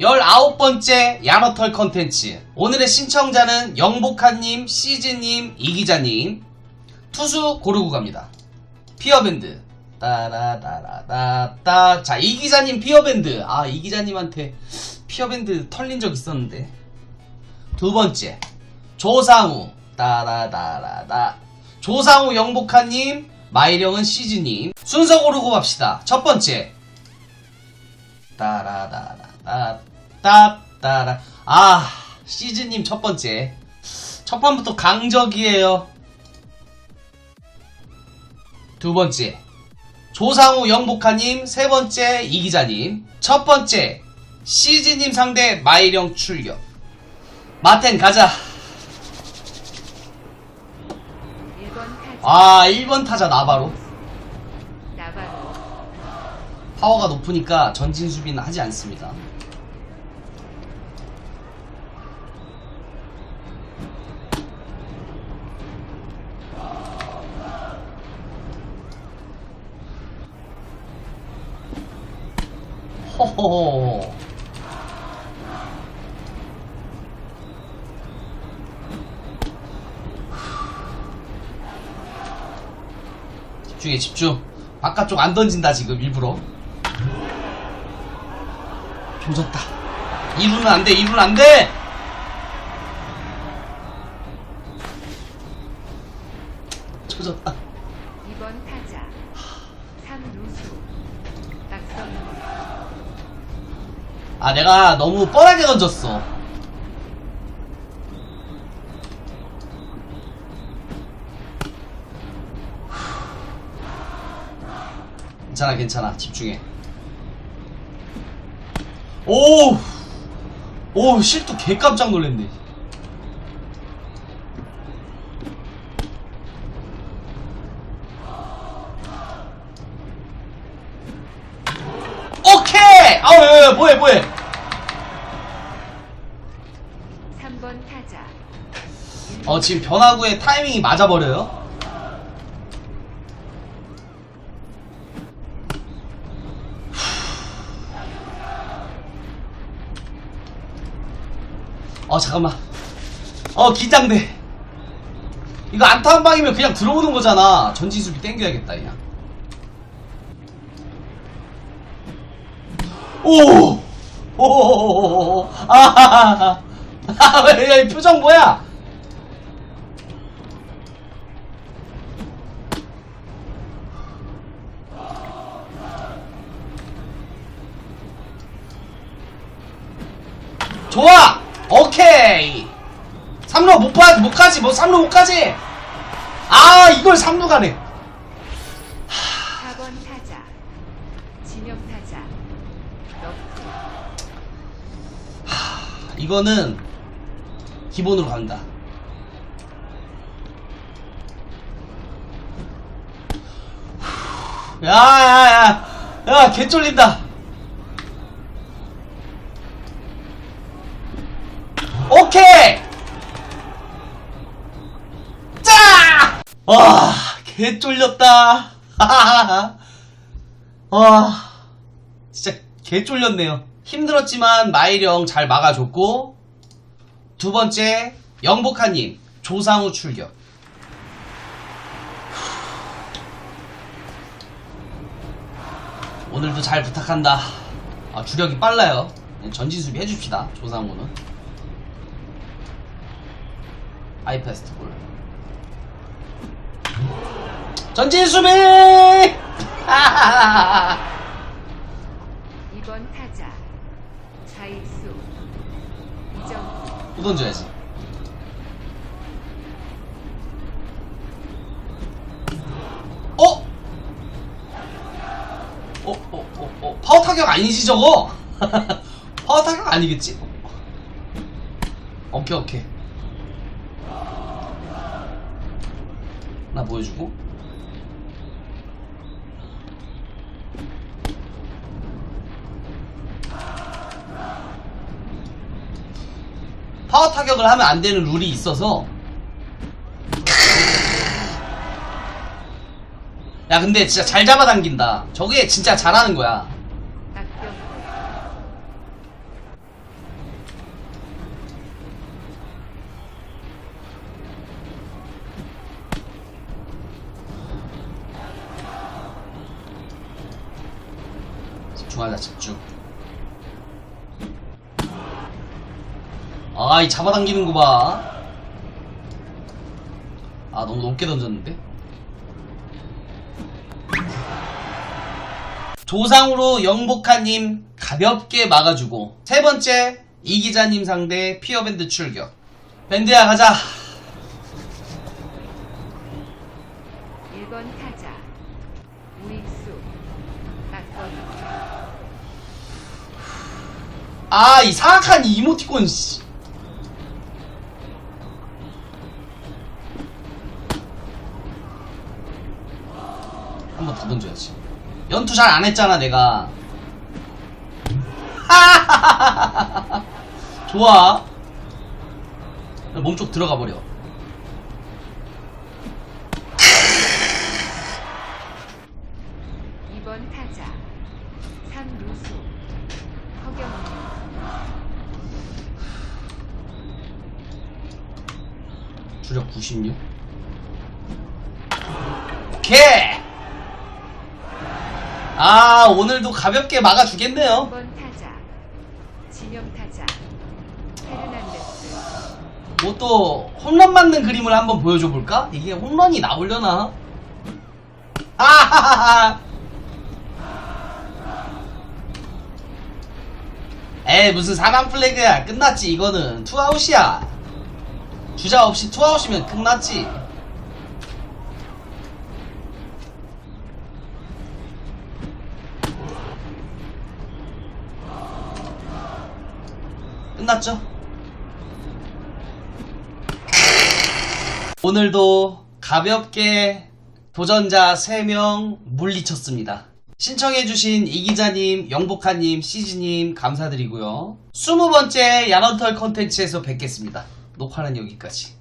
19번째 야너털 컨텐츠. 오늘의 신청자는 영복한님, 시즈님, 이기자님. 투수 고르고 갑니다. 피어밴드. 따라따라따따. 자, 이기자님 피어밴드. 아, 이기자님한테 피어밴드 털린 적 있었는데. 두 번째. 조상우. 따라따라따. 조상우 영복한님, 마이령은 시즈님. 순서 고르고 갑시다. 첫 번째. 따라따라 따 따따라. 아 시즈님 첫 번째. 첫 판부터 강적이에요. 두 번째. 조상우 영복하님. 세 번째 이기자님. 첫 번째 시즈님 상대 마이령 출격. 마텐 가자. 1번 타자 아 1번 타자 나바로. 나바로. 파워가 높으니까 전진 수비는 하지 않습니다 호호호 집중해 집중. 바깥쪽 안 던진다 지금 일부러. 조졌다. 이루는 안 돼 이루는 안 돼! 조졌다 2번 타자 3루수 박성민 아 내가 너무 뻔하게 던졌어. 괜찮아 괜찮아. 집중해. 오! 오 실도 개 깜짝 놀랐네 아우 야, 야, 뭐해 뭐해? 3번 타자. 어 지금 변화구의 타이밍이 맞아버려요? 어 잠깐만. 어 긴장돼. 이거 안타 한 방이면 그냥 들어오는 거잖아. 전진 수비 땡겨야겠다 그냥 오! 오! 아! 아, 왜, 표정 뭐야? 좋아! 오케이! 3루 못 가, 못 가지, 뭐 3루 못 가지! 아, 이걸 3루 가네. 4번 타자 진영 타자 러프 이거는 기본으로 간다. 야, 야, 야, 야, 개 쫄린다. 오케이! 짜! 와, 개 쫄렸다. 와, 진짜 개 쫄렸네요. 힘들었지만 마이령 잘 막아줬고 두 번째 영복하님 조상우 출격. 오늘도 잘 부탁한다. 아, 주력이 빨라요. 전진 수비 해줍시다. 조상우는. 하이패스트 볼. 전진 수비! 2번 타자 좌익수 이정우 또 던져야지. 어? 어, 어, 어, 어. 파워 타격 아니지, 저거? 파워 타격 아니겠지? 오케이, 오케이. 나 보여주고. 파워 타격을 하면 안 되는 룰이 있어서. 야 근데 진짜 잘 잡아당긴다. 저게 진짜 잘하는 거야. 집중하자 집중. 아이 잡아당기는 거봐아 아, 너무 높게 던졌는데? 조상으로 영복하님 가볍게 막아주고 세 번째 이 기자님 상대 피어밴드 출격. 밴드야 가자! 1번 타자. 우익수. 박건우 아이 사악한 이 이모티콘 씨 더 던져야지. 연투 잘 안 했잖아 내가. 좋아. 몸쪽 들어가 버려. 이번 타자 삼루수 허경민 주력 96 오케이 아 오늘도 가볍게 막아주겠네요 2번 타자 지명 타자 페르난데스 뭐 또 홈런 맞는 그림을 한번 보여줘 볼까? 이게 홈런이 나오려나? 아하하하. 에 무슨 사람 플래그야 끝났지 이거는 투아웃이야 주자 없이 투아웃이면 끝났지 끝났죠? 오늘도 가볍게 도전자 3명 물리쳤습니다. 신청해주신 이기자님, 영복하님, 시즈님 감사드리고요. 20번째 야런털 컨텐츠에서 뵙겠습니다. 녹화는 여기까지.